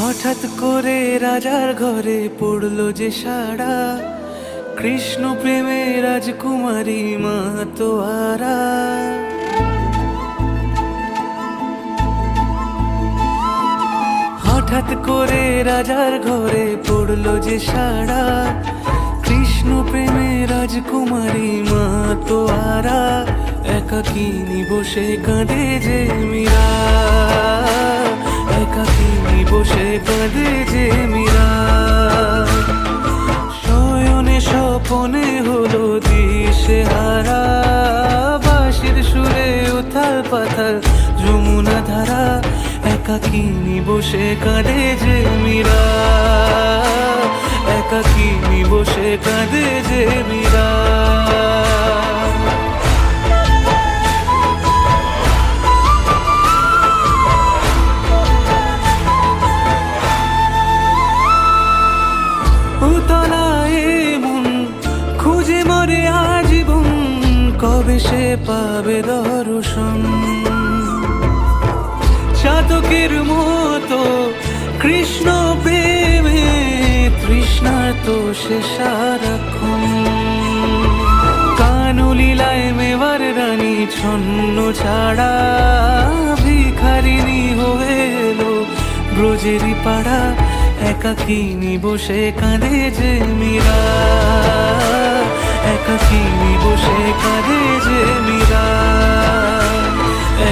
হঠাৎ করে রাজার ঘরে পড়ল যে সাড়া। কৃষ্ণ প্রেমে রাজকুমারী মা তোয়ারা। হঠাৎ করে রাজার ঘরে পড়ল যে সাড়া। কৃষ্ণ প্রেমে রাজকুমারী মা তোয়ারা। একাকিনী বসে কাঁদে যে মীরা। হলো দিশে হারা, বাঁশির সুরে উথাল পাথাল, যমুনা ধারা একাকিনী বসে কাঁদে যে মীরা? একাকিনী বসে কাঁদে যে মীরা? কবে সে পাবে দর্শন চাতকের মতো কৃষ্ণ প্রেমে তৃষ্ণা তো সে সারাক্ষণ। কানুলীলায় মেবার রানী ছন্ন ছাড়া ভিখারিণী হয়ে এলো। ব্রজেরই পাড়া একাকিনী বসে কাঁদে যে মীরা। একাকিনী